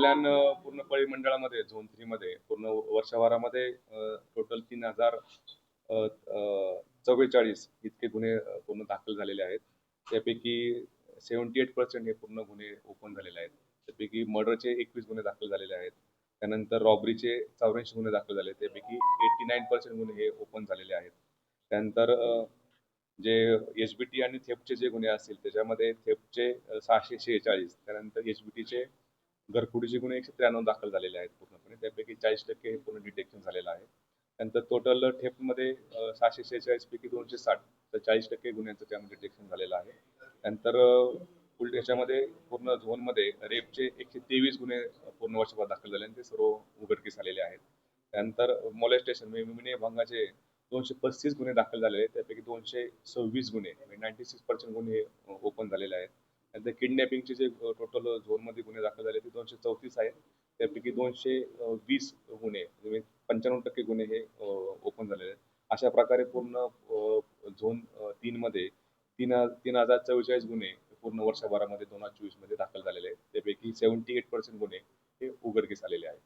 कल्याण पूर्ण पळी मंडळामध्ये झोन थ्री मध्ये पूर्ण वर्षभरामध्ये टोटल तीन हजार चव्वेचाळीस इतके गुन्हे पूर्ण दाखल झालेले आहेत. त्यापैकी सेव्हन्टी एट पर्सेंट हे पूर्ण गुन्हे ओपन झालेले आहेत. त्यापैकी मर्डरचे एकवीस गुन्हे दाखल झालेले आहेत. त्यानंतर रॉबरीचे चौऱ्याऐंशी गुन्हे दाखल झाले त्यापैकी एट्टी नाईन पर्सेंट गुन्हे हे ओपन झालेले आहेत. त्यानंतर जे एच बी टी आणि थेफ्टचे जे गुन्हे असतील त्याच्यामध्ये थेफ्टचे सहाशे शेहेचाळीस. त्यानंतर एच बी टीचे घरफोडीचे गुन्हे एकशे त्र्याण्णव दाखल झालेले आहेत पूर्णपणे. त्यापैकी चाळीस टक्के हे पूर्ण डिटेक्शन झालेलं आहे. त्यानंतर टोटल ठेपमध्ये सहाशे शेहेचाळीस पैकी दोनशे साठ तर चाळीस टक्के गुन्ह्यांचं त्यामध्ये डिटेक्शन झालेलं आहे. त्यानंतर फुल याच्यामध्ये पूर्ण झोनमध्ये रेपचे एकशे तेवीस गुन्हे पूर्ण वर्षभर दाखल झाले आणि ते सर्व उघडकीस आलेले आहेत. त्यानंतर मॉलेस्टेशन म्हणजे भंगाचे दोनशे पस्तीस गुन्हे दाखल झालेले आहेत. त्यापैकी दोनशे सव्वीस गुन्हे म्हणजे नाईन्टी सिक्स पर्सेंट गुन्हे ओपन झालेले आहेत. त्यानंतर किडनॅपिंगचे जे टोटल झोनमध्ये गुन्हे दाखल झाले ते दोनशे चौतीस आहेत. त्यापैकी दोनशे वीस गुन्हे म्हणजे पंच्याण्णव टक्के गुन्हे हे ओपन झालेले आहेत. अशा प्रकारे पूर्ण झोन तीनमध्ये तीन तीन हजार चव्वेचाळीस गुन्हे पूर्ण वर्षभरामध्ये दोन हजार चोवीसमध्ये दाखल झालेले आहेत. त्यापैकी सेव्हन्टी एट पर्सेंट गुन्हे हे उघडकीस आलेले आहेत.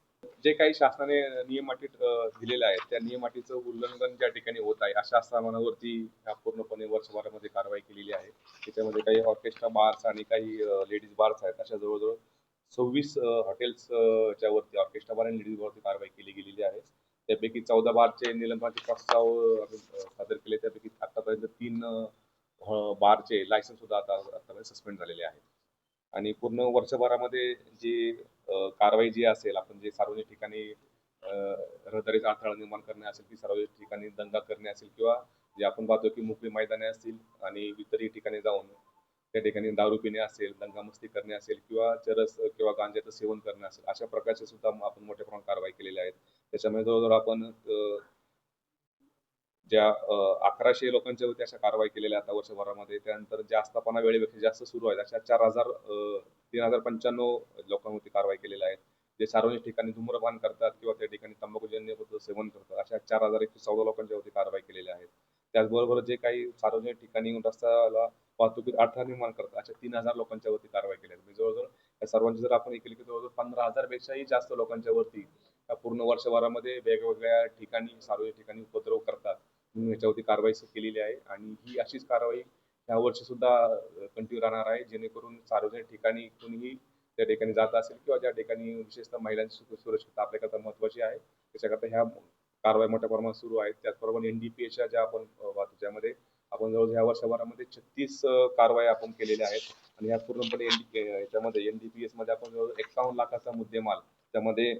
जे काही शासनाने नियम अटी अ, दिलेले आहेत त्या नियम अटीचं उल्लंघन ज्या ठिकाणी होत आहे अशा स्थानावरती ह्या पूर्णपणे वर्षभरामध्ये कारवाई केलेली आहे. त्याच्यामध्ये काही ऑर्केस्ट्रा बार्स आणि काही लेडीज बार्स आहेत. अशा जवळजवळ सव्वीस हॉटेल्सच्या वरती ऑर्केस्ट्रा बार आणि लेडीज बारवरती कारवाई केली गेलेली आहे. त्यापैकी चौदा बारचे निलंबनाचे प्रस्ताव सादर केले. त्यापैकी आतापर्यंत तीन बारचे लायसन्स सुद्धा आता आतापर्यंत सस्पेंड झालेले आहेत. आणि पूर्ण वर्षभरामध्ये जी कारवाई जी असेल आपण जे सार्वजनिक ठिकाणी रहदारीचा अडथळा निर्माण करणे असेल की सार्वजनिक ठिकाणी दंगा करणे असेल किंवा जे आपण पाहतो की मोकळी मैदाने असतील आणि इतरही ठिकाणी जाऊन त्या ठिकाणी दारू पिणे असेल दंगामस्ती करणे असेल किंवा चरस किंवा गांजाचं सेवन करणे असेल अशा प्रकारचे सुद्धा आपण मोठ्या प्रमाणात कारवाई केलेल्या आहेत. त्याच्यामुळे जवळजवळ आपण ज्या अकराशे लोकांच्या वरती अशा कारवाई केलेल्या आता वर्षभरामध्ये त्यानंतर जास्तपणा वेळेपेक्षा जास्त सुरू आहेत. अशा चार हजार तीन हजार पंच्याण्णव लोकांवरती कारवाई केलेल्या आहेत. जे सार्वजनिक ठिकाणी धूम्रपान करतात किंवा त्या ठिकाणी तंबाखूजन्य सेवन करतात अशा चार हजार एकशे चौदा लोकांच्या वरती कारवाई केलेल्या आहेत. त्याचबरोबर जे काही सार्वजनिक ठिकाणी रस्त्याला वाहतुकीत अडथळा निर्माण करतात अशा तीन हजार लोकांच्या वरती कारवाई केली आहे म्हणजे जवळजवळ या सर्वांची जर आपण केली की जवळजवळ पंधरा हजार पेक्षाही जास्त लोकांच्या वरती पूर्ण वर्षभरामध्ये वेगवेगळ्या ठिकाणी सार्वजनिक ठिकाणी उपद्रव करतात. ह्याच्यावरती कारवाई केलेली आहे आणि ही अशीच कारवाई ह्या वर्षी सुद्धा कंटिन्यू राहणार आहे जेणेकरून सार्वजनिक ठिकाणी कोणीही त्या ठिकाणी जात असेल किंवा ज्या ठिकाणी विशेषतः महिलांची सुरक्षितता आपल्याकरता महत्वाची आहे त्याच्याकरता ह्या कारवाई मोठ्या प्रमाणात सुरू आहेत त्याचप्रमाणे एच्या ज्या आपण अ, आपण जवळ ह्या वर्षभरामध्ये छत्तीस कारवाई आपण केलेल्या आहेत आणि ह्या पूर्णपणे एन डी याच्यामध्ये एन डी पी एसमध्ये आपण जवळ एकावन्न लाखाचा मुद्देमाल त्यामध्ये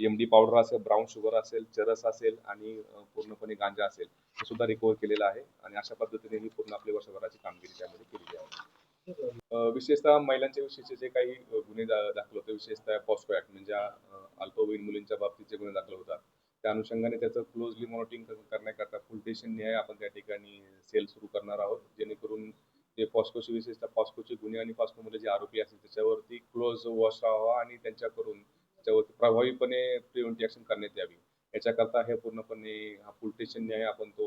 एमडी पावडर असेल ब्राऊन शुगर असेल चरस असेल आणि पूर्णपणे गांजा असेल हे सुद्धा रिकव्हर केलेलं आहे आणि अशा पद्धतीने ही पूर्ण आपली वर्षभराची कामगिरी त्यामध्ये केलेली आहे विशेषतः महिलांच्या विषयीचे जे काही गुन्हे दाखल होते विशेषतः पॉस्को ऍक्ट म्हणजे अल्पवयीन मुलींच्या बाबतीत जे गुन्हे दाखल होतात त्या अनुषंगाने त्याचं क्लोजली मॉनिटरिंग करण्याकरता फुल टेशन न्याय आपण त्या ठिकाणी सेल सुरू करणार आहोत जेणेकरून जे पॉस्कोचे विशेषतः पॉस्कोचे गुन्हे आणि पॉस्कोमध्ये जे आरोपी असतील त्याच्यावरती क्लोज वॉच राहावा आणि त्यांच्याकडून त्याच्यावरती प्रभावीपणे प्रिव्हेंटिव्ह ॲक्शन करण्यात यावी. याच्याकरता हे पूर्णपणे हा पुलटेशन आहे न्याय आपण तो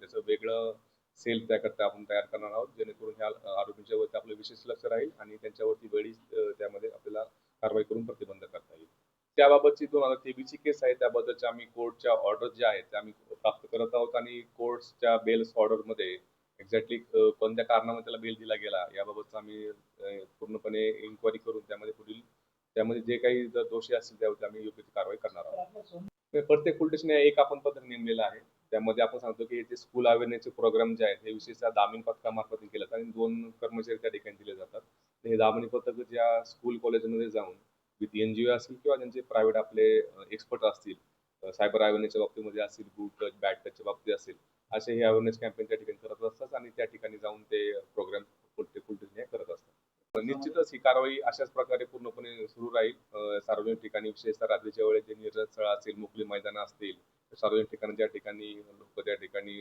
त्याचं वेगळं सेल त्याकरता आपण तयार करणार आहोत जेणेकरून ह्या आरोपींच्यावरती आरोपींच्या वरती आपलं विशेष लक्ष राहील आणि त्यांच्यावरती वेळीच त्यामध्ये आपल्याला कारवाई करून प्रतिबंध करता येईल. त्याबाबतची दोन हजार तेवीसची केस आहे त्याबद्दलच्या आम्ही कोर्टच्या ऑर्डर ज्या आहेत त्या आम्ही प्राप्त करत आहोत आणि कोर्टच्या बेल्स ऑर्डरमध्ये एक्झॅक्टली कोणत्या कारणामध्ये त्याला बेल दिला गेला याबाबतचा आम्ही पूर्णपणे इन्क्वायरी करून त्यामध्ये पुढील त्यामध्ये जे काही जर दोषी असतील त्यावरती आम्ही योग्य ती कारवाई करणार आहोत. प्रत्येक पोलीस एक आपण पत्र नेमलेलं आहे. त्यामध्ये आपण सांगतो की जे स्कूल अवेअरनेसचे प्रोग्राम जे आहेत हे विशेषतः दामिनी पथकामार्फत केले जातात आणि दोन कर्मचारी त्या ठिकाणी दिले जातात. हे दामिनी पथक ज्या स्कूल कॉलेजमध्ये जाऊन विथ एनजीओ असतील किंवा ज्यांचे प्रायव्हेट आपले एक्सपर्ट असतील सायबर अवेअरनेसच्या बाबतीमध्ये असतील गुड टच बॅड टचच्या बाबतीत असेल असे हे अवेअरनेस कॅम्पेन त्या ठिकाणी करत असतात आणि त्या ठिकाणी जाऊन ते प्रोग्राम फुलटे फुलटे करत असतात निश्चितच ही कारवाई अशाच प्रकारे पूर्णपणे सुरू राहील. सार्वजनिक ठिकाणी विशेषतः रात्रीच्या वेळेस जे निर्जन स्थळ असेल मोकळी मैदान असतील सार्वजनिक ठिकाणी ज्या ठिकाणी लोक त्या ठिकाणी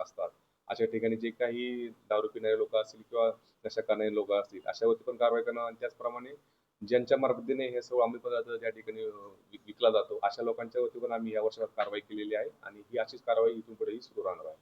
असतात. अशा ठिकाणी जे काही दारू पिणारे लोक असतील किंवा नशा करणारे लोक असतील अशावरती पण कारवाई करणं आणि त्याचप्रमाणे ज्यांच्या मार्फतीने हे सर्व अंमली पदार्थ त्या ठिकाणी विक- विकला जातो अशा लोकांच्या वरती पण आम्ही या वर्षात कारवाई केलेली आहे आणि ही अशीच कारवाई इथून पुढेही सुरू राहणार आहे.